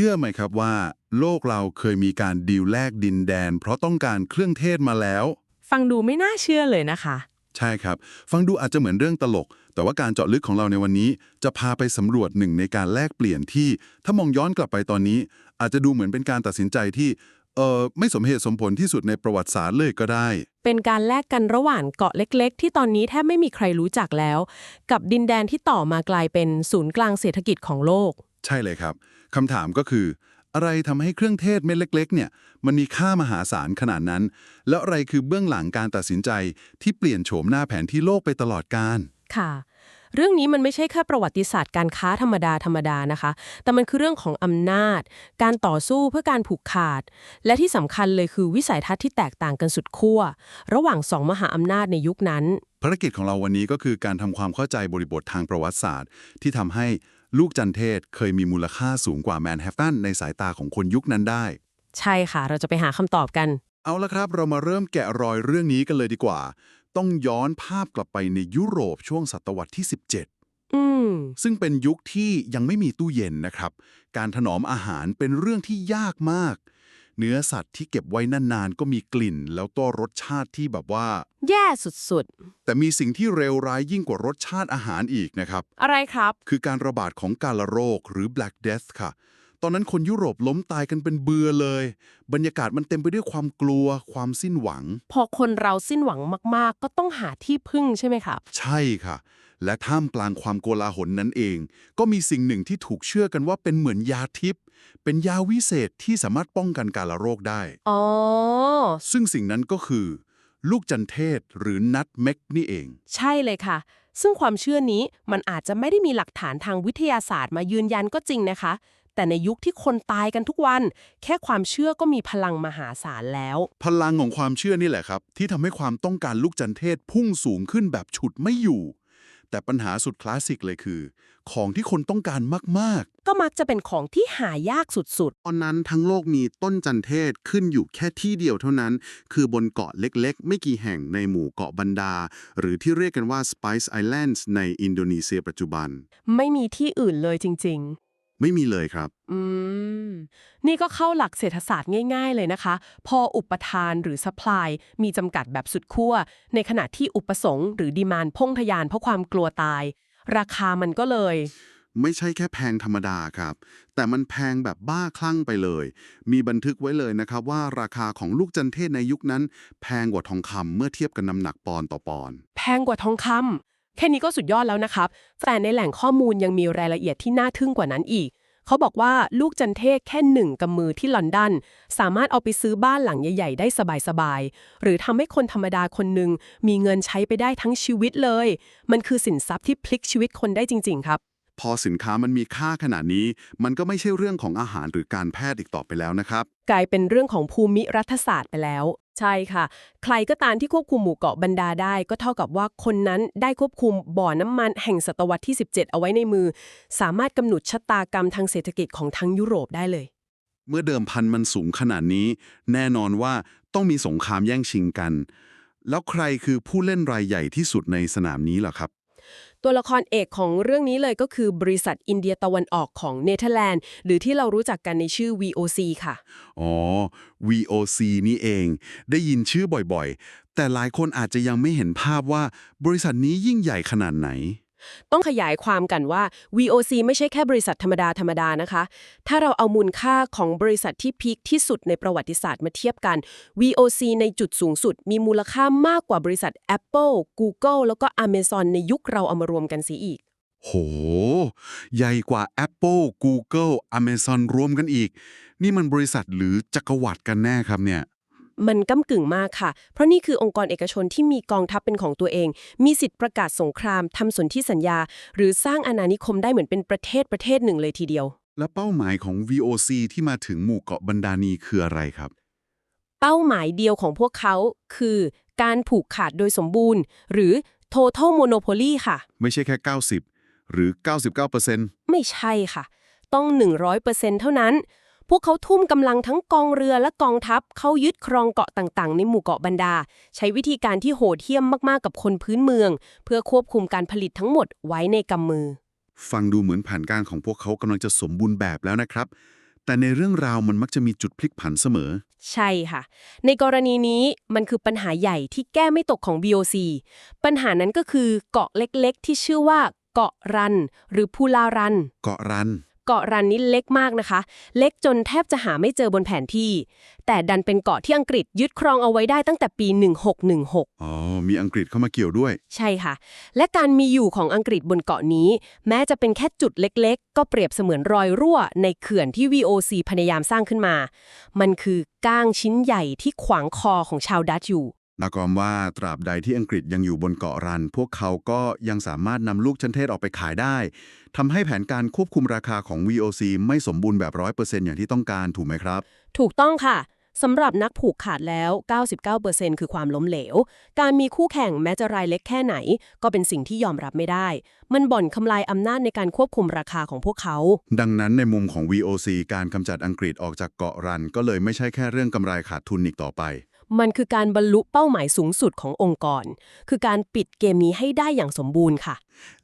ชื่อไหมครับว่า โลกเราเคยมีการดีลแลกดินแดน เพราะต้องการเครื่องเทศมาแล้ว ฟังดูไม่น่าเชื่อเลยนะคะ ใช่ครับ ฟังดูอาจจะเหมือนเรื่องตลก แต่ว่าการเจาะลึกของเราในวันนี้ จะพาไปสำรวจหนึ่งในการแลกเปลี่ยนที่ ถ้ามองย้อนกลับไปตอนนี้ อาจจะดูเหมือนเป็นการตัดสินใจที่เออไม่สมเหตุสมผลที่สุดในประวัติศาสตร์เลยก็ได้ เป็นการแลกกันระหว่างเกาะเล็ก ๆ ที่ตอนนี้แทบไม่มีใครรู้จักแล้ว กับดินแดนที่ต่อมากลายเป็นศูนย์กลางเศรษฐกิจของโลก ใช่เลยครับคำถามก็คือ อะไรทำให้เครื่องเทศเม็ดเล็ก ๆ เนี่ย มันมีค่ามหาศาลขนาดนั้น แล้วอะไรคือเบื้องหลังการตัดสินใจที่เปลี่ยนโฉมหน้าแผนที่โลกไปตลอดกาลค่ะ เรื่องนี้มันไม่ใช่แค่ประวัติศาสตร์การค้าธรรมดาธรรมดานะคะ แต่มันคือเรื่องของอำนาจ การต่อสู้เพื่อการผูกขาด และที่สำคัญเลยคือวิสัยทัศน์ที่แตกต่างกันสุดขั้วระหว่างสองมหาอำนาจในยุคนั้น ภารกิจของเราวันนี้ก็คือการทำความเข้าใจบริบททางประวัติศาสตร์ ที่ทำให้ ลูกจันเทศเคยมีมูลค่าสูงกว่าแมนฮัตตันในสายตาของคนยุคนั้นได้ ใช่ค่ะ เราจะไปหาคำตอบกัน เอาละครับ เรามาเริ่มแกะรอยเรื่องนี้กันเลยดีกว่า ต้องย้อนภาพกลับไปในยุโรปช่วงศตวรรษที่ 17 อืม ซึ่งเป็นยุคที่ยังไม่มีตู้เย็นนะครับ การถนอมอาหารเป็นเรื่องที่ยากมาก เนื้อสัตว์ที่เก็บไว้นานๆ ก็มีกลิ่น แล้วก็รสชาติที่แบบว่า แย่สุดแต่มีสิ่งที่เลวร้ายยิ่งกว่ารสชาติอาหารอีกนะครับๆอะไรครับ คือการระบาดของกาฬโรคหรือ Black Death ค่ะ ตอนนั้นคนยุโรปล้มตายกันเป็นเบือเลย บรรยากาศมันเต็มไปด้วยความกลัว ความสิ้นหวัง พอคนเราสิ้นหวังมากๆ ก็ต้องหาที่พึ่งใช่ไหมครับ ใช่ค่ะ และท่ามกลางความโกลาหลนั้นเอง ก็มีสิ่งหนึ่งที่ถูกเชื่อกันว่าเป็นเหมือนยาทิพย์ เป็นยาวิเศษที่สามารถป้องกันกาฬโรคได้ อ๋อ ซึ่งสิ่งนั้นก็คือ ลูกจันเทศหรือนัทเม็กนี่เอง ใช่เลยค่ะ ซึ่งความเชื่อนี้มันอาจจะไม่ได้มีหลักฐานทางวิทยาศาสตร์มายืนยันก็จริงนะคะ แต่ในยุคที่คนตายกันทุกวัน แค่ความเชื่อก็มีพลังมหาศาลแล้ว พลังของความเชื่อนี่แหละครับ ที่ทำให้ความต้องการลูกจันเทศพุ่งสูงขึ้นแบบฉุดไม่อยู่ แต่ปัญหาสุดคลาสสิกเลยคือ ของที่คนต้องการมาก ก็มักจะเป็นของที่หายากสุดตอนนั้นทั้งโลกมีต้นจันเทศขึ้นอยู่แค่ที่เดียวเท่านั้น คือบนเกาะเล็กๆ ไม่กี่แห่งในหมู่เกาะบันดา หรือที่เรียกกันว่า Spice Islands ในอินโดนีเซียปัจจุบันๆไม่มีที่อื่นเลยจริงๆ ไม่มีเลยครับ อืม นี่ก็เข้าหลักเศรษฐศาสตร์ง่ายๆเลยนะคะ พออุปทานหรือ supply มีจำกัดแบบสุดขั้ว ในขณะที่อุปสงค์หรือดีมานพุ่งทยานเพราะความกลัวตาย ราคามันก็เลย ไม่ใช่แค่แพงธรรมดาครับ แต่มันแพงแบบบ้าคลั่งไปเลย มีบันทึกไว้เลยนะครับว่าราคาของลูกจันเทศในยุคนั้น แพงกว่าทองคำเมื่อเทียบกันน้ำหนักปอนด์ต่อปอนด์ แพงกว่าทองคำแค่นี้ก็สุดยอดแล้วนะครับ แต่ในแหล่งข้อมูลยังมีรายละเอียดที่น่าทึ่งกว่านั้นอีก เขาบอกว่าลูกจันเทศแค่หนึ่งกำมือที่ลอนดอนสามารถเอาไปซื้อบ้านหลังใหญ่ๆ ได้สบายๆ หรือทำให้คนธรรมดาคนหนึ่งมีเงินใช้ไปได้ทั้งชีวิตเลย มันคือสินทรัพย์ที่พลิกชีวิตคนได้จริง ๆ ครับ พอสินค้ามันมีค่าขนาดนี้ มันก็ไม่ใช่เรื่องของอาหารหรือการแพทย์อีกต่อไปแล้วนะครับ กลายเป็นเรื่องของภูมิรัฐศาสตร์ไปแล้ว ใช่ค่ะ ใครก็ตามที่ควบคุมหมู่เกาะบรรดาได้ ก็เท่ากับว่าคนนั้นได้ควบคุมบ่อน้ำมันแห่งศตวรรษที่ 17 เอาไว้ในมือ สามารถกำหนดชะตากรรมทางเศรษฐกิจของทั้งยุโรปได้เลย เมื่อเดิมพันมันสูงขนาดนี้ แน่นอนว่าต้องมีสงครามแย่งชิงกัน แล้วใครคือผู้เล่นรายใหญ่ที่สุดในสนามนี้ล่ะครับ ตัวละครเอกของเรื่องนี้เลยก็คือบริษัทอินเดียตะวันออกของเนเธอร์แลนด์ หรือที่เรารู้จักกันในชื่อ VOC ค่ะ อ๋อ VOC นี่เอง ได้ยินชื่อบ่อยๆ แต่หลายคนอาจจะยังไม่เห็นภาพว่าบริษัทนี้ยิ่งใหญ่ขนาดไหน ต้องขยายความกันว่า VOC ไม่ใช่แค่บริษัทธรรมดาธรรมดานะคะ ถ้าเราเอามูลค่าของบริษัทที่พีคที่สุดในประวัติศาสตร์มาเทียบกัน VOC ในจุดสูงสุด มีมูลค่ามากกว่าบริษัท Apple Google แล้วก็ Amazon ในยุคเราเอามารวมกันสีอีก โห ใหญ่กว่า Apple Google Amazon รวมกันอีก นี่มันบริษัทหรือจักรวรรดิกันแน่ครับเนี่ย มันก้ากึ่งมากค่ะ เพราะนี่คือองค์กรเอกชนที่มีกองทัพเป็นของตัวเอง มีสิทธิ์ประกาศสงครามทำสนธิสัญญา หรือสร้างอาณานิคมได้เหมือนเป็นประเทศประเทศหนึ่งเลยทีเดียว และเป้าหมายของ VOC ที่มาถึงหมู่เกาะบรรดานีคืออะไรครับ เป้าหมายเดียวของพวกเขาคือ การผูกขาดโดยสมบูรณ์ หรือ total monopoly ค่ะ ไม่ใช่แค่ 90 หรือ 99%ไม่ใช่ค่ะ ต้อง 100%เท่านั้น พวกเขาทุ่มกำลังทั้งกองเรือและกองทัพเข้ายึดครองเกาะต่างๆ ในหมู่เกาะบรรดา ใช้วิธีการที่โหดเหี้ยมมากๆกับคนพื้นเมือง เพื่อควบคุมการผลิตทั้งหมดไว้ในกำมือ ฟังดูเหมือนแผนการของพวกเขากำลังจะสมบูรณ์แบบแล้วนะครับ แต่ในเรื่องราวมันมักจะมีจุดพลิกผันเสมอ ใช่ค่ะ ในกรณีนี้มันคือปัญหาใหญ่ที่แก้ไม่ตกของ VOC ปัญหานั้นก็คือเกาะเล็กๆ ที่ชื่อว่าเกาะรัน หรือพูลารัน เกาะรัน เกาะรันนี้เล็กมากนะคะ เล็กจนแทบจะหาไม่เจอบนแผนที่ แต่ดันเป็นเกาะที่อังกฤษยึดครองเอาไว้ได้ตั้งแต่ปี 1616 อ๋อ มีอังกฤษเข้ามาเกี่ยวด้วย ใช่ค่ะ และการมีอยู่ของอังกฤษบนเกาะนี้ แม้จะเป็นแค่จุดเล็กๆ ก็เปรียบเสมือนรอยรั่ว ในเขื่อนที่ VOC พยายามสร้างขึ้นมา มันคือก้างชิ้นใหญ่ที่ขวางคอของชาวดัตช์อยู่ นากอมว่าตราบใดที่อังกฤษยังอยู่บนเกาะรัน พวกเขาก็ยังสามารถนำลูกชันเทศออกไปขายได้ทำให้แผนการควบคุมราคาของ VOC ไม่สมบูรณ์แบบ 100%อย่างที่ต้องการถูกไหมครับ ถูกต้องค่ะสำหรับนักผูกขาดแล้ว 99%คือความล้มเหลว การมีคู่แข่งแม้จะรายเล็กแค่ไหน ก็เป็นสิ่งที่ยอมรับไม่ได้ มันบ่อนทำลายอำนาจในการควบคุมราคาของพวกเขา ดังนั้นในมุมของ VOC การกำจัดอังกฤษออกจากเกาะรัน ก็เลยไม่ใช่แค่เรื่องกำไรขาดทุนอีกต่อไป มันคือการบรรลุเป้าหมายสูงสุดขององค์กร คือการปิดเกมนี้ให้ได้อย่างสมบูรณ์ค่ะ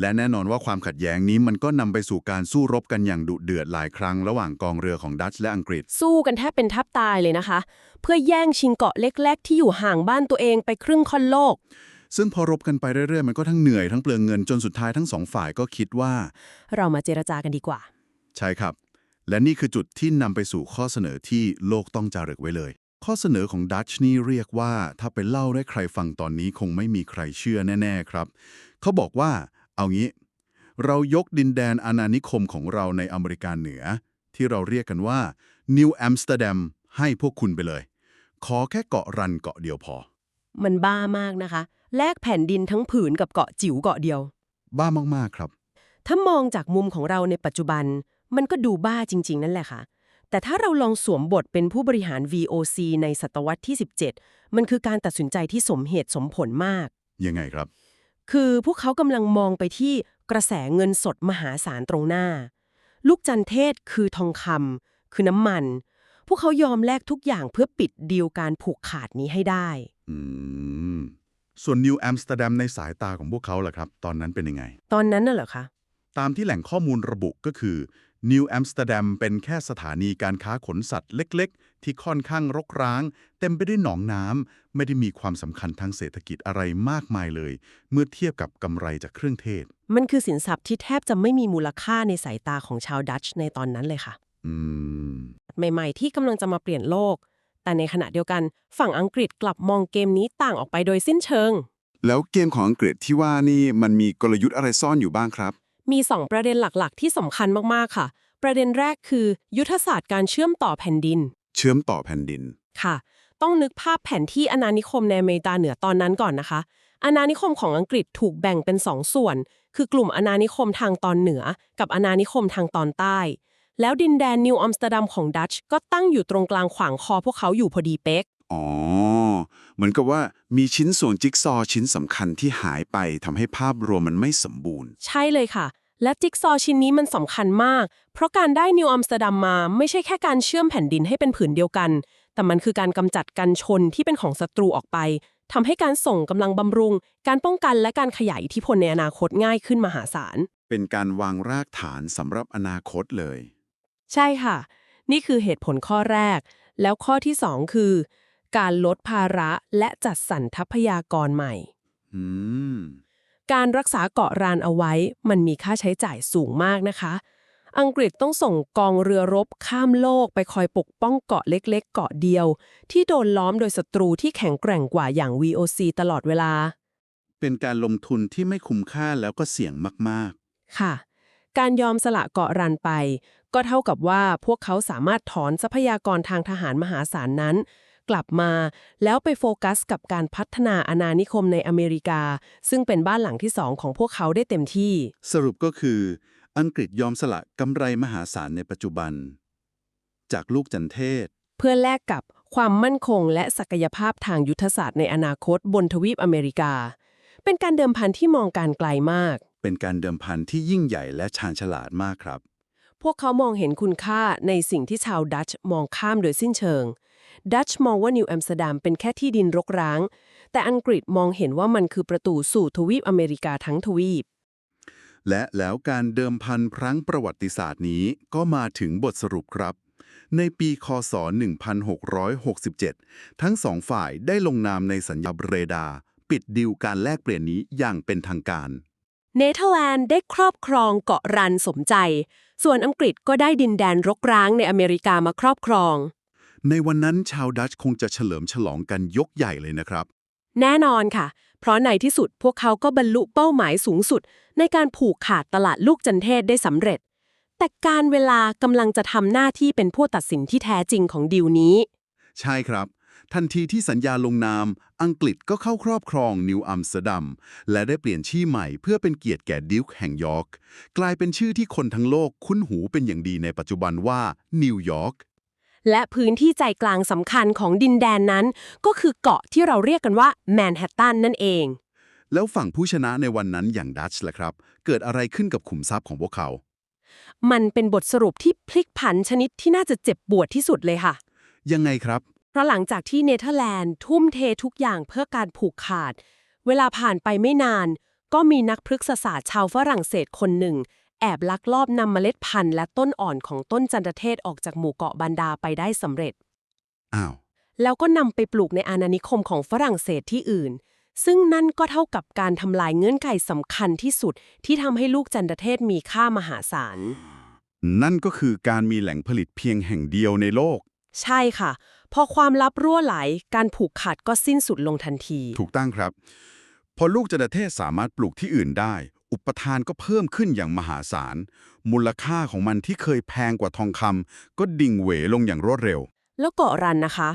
และแน่นอนว่าความขัดแย้งนี้มันก็นำไปสู่การสู้รบกันอย่างดุเดือดหลายครั้งระหว่างกองเรือของดัตช์และอังกฤษ สู้กันแทบเป็นแทับตายเลยนะคะ เพื่อแย่งชิงเกาะเล็ก ๆ ที่อยู่ห่างบ้านตัวเองไปครึ่งค่อนโลก ซึ่งพอรบกันไปเรื่อยๆ มันก็ทั้งเหนื่อยทั้งเปลืองเงินจนสุดท้ายทั้งสองฝ่ายก็คิดว่า เรามาเจรจากันดีกว่า ใช่ครับ และนี่คือจุดที่นำไปสู่ข้อเสนอที่โลกต้องจารึกไว้เลย ข้อเสนอของดัตช์นี่เรียกว่า ถ้าไปเล่าให้ใครฟังตอนนี้คงไม่มีใครเชื่อแน่ ๆ ครับ เขาบอกว่า เอางี้ เรายกดินแดนอาณานิคมของเราในอเมริกาเหนือ ที่เราเรียกกันว่านิวแอมสเตอร์ดัมให้พวกคุณไปเลย ขอแค่เกาะรันเกาะเดียวพอ มันบ้ามากนะคะ แลกแผ่นดินทั้งผืนกับเกาะจิ๋วเกาะเดียว บ้ามากๆครับ ถ้ามองจากมุมของเราในปัจจุบัน มันก็ดูบ้าจริง ๆ นั่นแหละค่ะ แต่ถ้าเราลองสวมบทเป็นผู้บริหาร VOC ในศตวรรษที่ 17 มันคือการตัดสินใจที่สมเหตุสมผลมาก ยังไงครับ คือพวกเขากำลังมองไปที่กระแสเงินสดมหาศาลตรงหน้า ลูกจันเทศคือทองคำคือน้ำมัน พวกเขายอมแลกทุกอย่างเพื่อปิดดีลการผูกขาดนี้ให้ได้ อืม ส่วนนิวแอมสเตอร์ดัมในสายตาของพวกเขาล่ะครับ ตอนนั้นเป็นยังไง ตอนนั้นน่ะเหรอคะ ตามที่แหล่งข้อมูลระบุก็คือ นิวแอมสเตอร์ดัมเป็นแค่สถานีการค้าขนสัตว์เล็กๆ ที่ค่อนข้างรกร้าง เต็มไปด้วยหนองน้ำไม่ได้มีความสำคัญทางเศรษฐกิจอะไรมากมายเลย เมื่อเทียบกับกำไรจากเครื่องเทศ มันคือสินทรัพย์ที่แทบจะไม่มีมูลค่าในสายตาของชาวดัตช์ในตอนนั้นเลยค่ะ อืม ใหม่ๆ ที่กำลังจะมาเปลี่ยนโลก แต่ในขณะเดียวกันฝั่งอังกฤษกลับมองเกมนี้ต่างออกไปโดยสิ้นเชิง แล้วเกมของอังกฤษที่ว่านี่มันมีกลยุทธ์อะไรซ่อนอยู่บ้างครับ มี 2 ประเด็นหลักๆ ที่สำคัญมากๆค่ะ ประเด็นแรกคือ ยุทธศาสตร์การเชื่อมต่อแผ่นดิน เชื่อมต่อแผ่นดิน ค่ะ ต้องนึกภาพแผนที่อาณานิคมในอเมริกาเหนือตอนนั้นก่อนนะคะ อาณานิคมของอังกฤษถูกแบ่งเป็น 2ส่วน คือกลุ่มอาณานิคมทางตอนเหนือ กับอาณานิคมทางตอนใต้ แล้วดินแดนนิวอัมสเตอร์ดัมของดัตช์ก็ตั้งอยู่ตรงกลางขวางคอพวกเขาอยู่พอดีเป๊ก อ๋อ เหมือนกับว่ามีชิ้นส่วนจิ๊กซอว์ชิ้นสำคัญที่หายไปทำให้ภาพรวมมันไม่สมบูรณ์ ใช่เลยค่ะ และจิ๊กซอว์ชิ้นนี้มันสำคัญมาก เพราะการได้นิวอัมสเตอร์ดัมมาไม่ใช่แค่การเชื่อมแผ่นดินให้เป็นผืนเดียวกัน แต่มันคือการกำจัดกันชนที่เป็นของศัตรูออกไปทำให้การส่งกำลังบำรุง การป้องกันและการขยายอิทธิพลในอนาคตง่ายขึ้นมหาศาล เป็นการวางรากฐานสำหรับอนาคตเลย ใช่ค่ะ นี่คือเหตุผลข้อแรก แล้วข้อที่ 2 คือ การลดภาระและจัดสรรทรัพยากรใหม่อืมการรักษาเกาะรานเอาไว้ มันมีค่าใช้จ่ายสูงมากนะคะ อังกฤษต้องส่งกองเรือรบข้ามโลกไปคอยปกป้องเกาะเล็กๆ เกาะเดียว ที่โดนล้อมโดยศัตรูที่แข็งแกร่งกว่าอย่าง VOC ตลอดเวลา เป็นการลงทุนที่ไม่คุ้มค่าแล้วก็เสี่ยงมากค่ะ การยอมสละเกาะรันไป ก็เท่ากับว่าพวกเขาสามารถถอนทรัพยากรทางทหารมหาศาลนั้น กลับมา แล้วไปโฟกัสกับการพัฒนาอาณานิคมในอเมริกา ซึ่งเป็นบ้านหลังที่สองของพวกเขาได้เต็มที่ๆสรุปก็คือ อังกฤษยอมสละกำไรมหาศาลในปัจจุบัน จากลูกจันเทศ เพื่อแลกกับความมั่นคงและศักยภาพทางยุทธศาสตร์ในอนาคตบนทวีปอเมริกา เป็นการเดิมพันที่มองการไกลมาก เป็นการเดิมพันที่ยิ่งใหญ่และชาญฉลาดมากครับ พวกเขามองเห็นคุณค่าในสิ่งที่ชาวดัตช์มองข้ามโดยสิ้นเชิง ดัตช์มองว่านิวแอมสเตอร์ดัมเป็นแค่ที่ดินรกร้าง แต่อังกฤษมองเห็นว่ามันคือประตูสู่ทวีปอเมริกาทั้งทวีป และแล้วการเดิมพันพรั้งประวัติศาสตร์นี้ก็มาถึงบทสรุปครับ ในปีคศ 1667 ทั้งสองฝ่ายได้ลงนามในสัญญาเบรดา ปิดดีลการแลกเปลี่ยนนี้อย่างเป็นทางการเนเธอร์แลนด์ได้ครอบครองเกาะรันสมใจ ส่วนอังกฤษก็ได้ดินแดนรกร้างในอเมริกามาครอบครอง ในวันนั้นชาวดัตช์คงจะเฉลิมฉลองกันยกใหญ่เลยนะครับ แน่นอนค่ะ เพราะในที่สุดพวกเขาก็บรรลุเป้าหมายสูงสุด ในการผูกขาดตลาดลูกจันเทศได้สำเร็จ แต่การเวลากำลังจะทำหน้าที่เป็นผู้ตัดสินที่แท้จริงของดีลนี้ ใช่ครับ ทันทีที่สัญญาลงนาม อังกฤษก็เข้าครอบครองนิวอัมสเตอร์ดัมและได้เปลี่ยนชื่อใหม่เพื่อเป็นเกียรติแก่ดิวแห่งยอร์กกลายเป็นชื่อที่คนทั้งโลกคุ้นหูเป็นอย่างดีในปัจจุบันว่านิวยอร์ก และพื้นที่ใจกลางสำคัญของดินแดนนั้น ก็คือเกาะที่เราเรียกกันว่าแมนฮัตตันนั่นเอง แล้วฝั่งผู้ชนะในวันนั้นอย่างดัตช์ล่ะครับ เกิดอะไรขึ้นกับขุมทรัพย์ของพวกเขา มันเป็นบทสรุปที่พลิกผันชนิดที่น่าจะเจ็บปวดที่สุดเลยค่ะ ยังไงครับ เพราะหลังจากที่เนเธอร์แลนด์ทุ่มเททุกอย่างเพื่อการผูกขาด เวลาผ่านไปไม่นาน ก็มีนักพฤกษศาสตร์ชาวฝรั่งเศสคนหนึ่ง แอบลักลอบนำเมล็ดพันธุ์และต้นอ่อนของต้นจันทเทศออกจากหมู่เกาะบันดาไปได้สำเร็จ อ้าว แล้วก็นำไปปลูกในอาณานิคมของฝรั่งเศสที่อื่น ซึ่งนั่นก็เท่ากับการทำลายเงื่อนไขสำคัญที่สุด ที่ทำให้ลูกจันทเทศมีค่ามหาศาล นั่นก็คือการมีแหล่งผลิตเพียงแห่งเดียวในโลก ใช่ค่ะ พอความลับรั่วไหล การผูกขาดก็สิ้นสุดลงทันที ถูกตั้งครับ พอลูกจันทเทศสามารถปลูกที่อื่นได้ อุปทานก็เพิ่มขึ้นอย่างมหาศาล มูลค่าของมันที่เคยแพงกว่าทองคำก็ดิ่งเหวลงอย่างรวดเร็ว แล้วเกาะรันนะคะ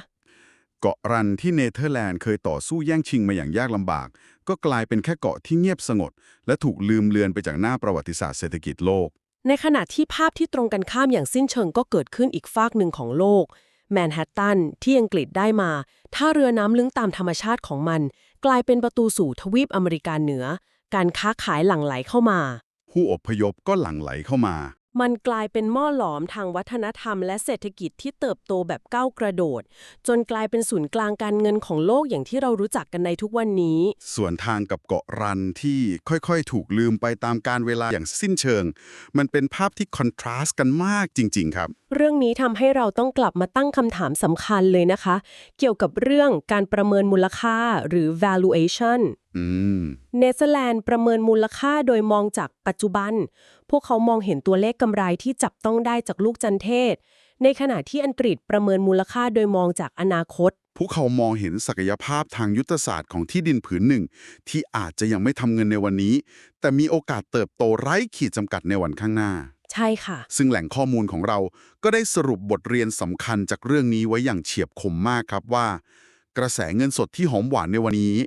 เกาะรันที่เนเธอร์แลนด์เคยต่อสู้แย่งชิงมาอย่างยากลำบาก ก็กลายเป็นแค่เกาะที่เงียบสงบและถูกลืมเลือนไปจากหน้าประวัติศาสตร์เศรษฐกิจโลก ในขณะที่ภาพที่ตรงกันข้ามอย่างสิ้นเชิงก็เกิดขึ้นอีกฟากหนึ่งของโลกแมนฮัตตันที่อังกฤษได้มาถ้าเรือน้ำลึกตามธรรมชาติของมัน กลายเป็นประตูสู่ทวีปอเมริกาเหนือ การค้าขายหลั่งไหลเข้ามา ผู้อพยพก็หลั่งไหลเข้ามา มันกลายเป็นหม้อหลอมทางวัฒนธรรมและเศรษฐกิจที่เติบโตแบบก้าวกระโดด จนกลายเป็นศูนย์กลางการเงินของโลกอย่างที่เรารู้จักกันในทุกวันนี้ ส่วนทางกับเกาะรันที่ค่อยๆ ถูกลืมไปตามการเวลาอย่างสิ้นเชิง มันเป็นภาพที่คอนทราสต์กันมากจริง ๆ ครับ เรื่องนี้ทำให้เราต้องกลับมาตั้งคำถามสำคัญเลยนะคะ เกี่ยวกับเรื่องการประเมินมูลค่าหรือ valuation อืมเนเธอร์แลนด์ประเมินมูลค่าโดยมองจากปัจจุบัน พวกเขามองเห็นตัวเลขกำไรที่จับต้องได้จากลูกจันเทศ ในขณะที่อังกฤษประเมินมูลค่าโดยมองจากอนาคต พวกเขามองเห็นศักยภาพทางยุทธศาสตร์ของที่ดินผืนหนึ่ง ที่อาจจะยังไม่ทำเงินในวันนี้ แต่มีโอกาสเติบโตไร้ขีดจำกัดในวันข้างหน้า ใช่ค่ะ ซึ่งแหล่งข้อมูลของเราก็ได้สรุปบทเรียนสำคัญจากเรื่องนี้ไว้อย่างเฉียบคมมากครับว่า กระแสเงินสดที่หอมหวานในวันนี้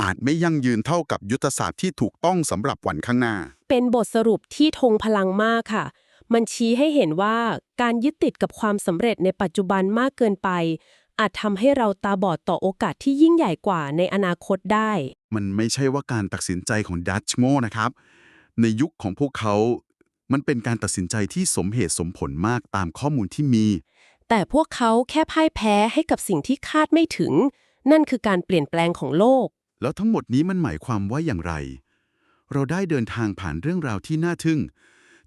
อาจไม่ยั่งยืนเท่ากับยุทธศาสตร์ที่ถูกต้องสำหรับวันข้างหน้า เป็นบทสรุปที่ทงพลังมากค่ะ มันชี้ให้เห็นว่าการยึดติดกับความสำเร็จในปัจจุบันมากเกินไป อาจทำให้เราตาบอดต่อโอกาสที่ยิ่งใหญ่กว่าในอนาคตได้ มันไม่ใช่ว่าการตัดสินใจของดัตช์โง่นะครับ ในยุคของพวกเขา มันเป็นการตัดสินใจที่สมเหตุสมผลมากตามข้อมูลที่มี แต่พวกเขาแค่พ่ายแพ้ให้กับสิ่งที่คาดไม่ถึง นั่นคือการเปลี่ยนแปลงของโลก แล้วทั้งหมดนี้มันหมายความว่าอย่างไร เราได้เดินทางผ่านเรื่องราวที่น่าทึ่ง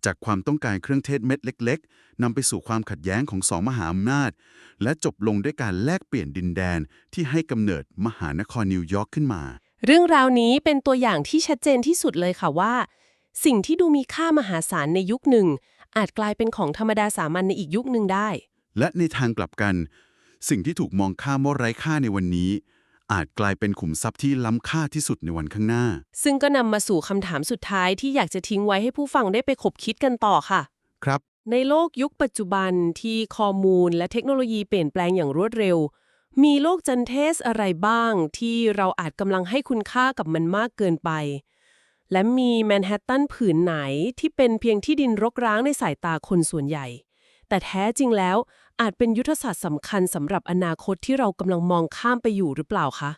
จากความต้องการเครื่องเทศเม็ดเล็ก ๆนำไปสู่ความขัดแย้งของสองมหาอำนาจ และจบลงด้วยการแลกเปลี่ยนดินแดนที่ให้กำเนิดมหานครนิวยอร์กขึ้นมา เรื่องราวนี้เป็นตัวอย่างที่ชัดเจนที่สุดเลยค่ะว่า สิ่งที่ดูมีค่ามหาศาลในยุคหนึ่ง อาจกลายเป็นของธรรมดาสามัญในอีกยุคหนึ่งได้ และในทางกลับกัน สิ่งที่ถูกมองข้ามว่าไร้ค่าในวันนี้ อาจกลายเป็นขุมทรัพย์ที่ล้ำค่าที่สุดในวันข้างหน้า ซึ่งก็นำมาสู่คำถามสุดท้ายที่อยากจะทิ้งไว้ให้ผู้ฟังได้ไปคบคิดกันต่อค่ะ ครับ ในโลกยุคปัจจุบันที่ข้อมูลและเทคโนโลยีเปลี่ยนแปลงอย่างรวดเร็ว มีโลกจันเทสอะไรบ้างที่เราอาจกำลังให้คุณค่ากับมันมากเกินไป และมีแมนฮัตตันผืนไหนที่เป็นเพียงที่ดินรกร้างในสายตาคนส่วนใหญ่ แต่แท้จริงแล้วอาจเป็นยุทธศาสตร์สำคัญสำหรับอนาคตที่เรากำลังมองข้ามไปอยู่หรือเปล่าคะ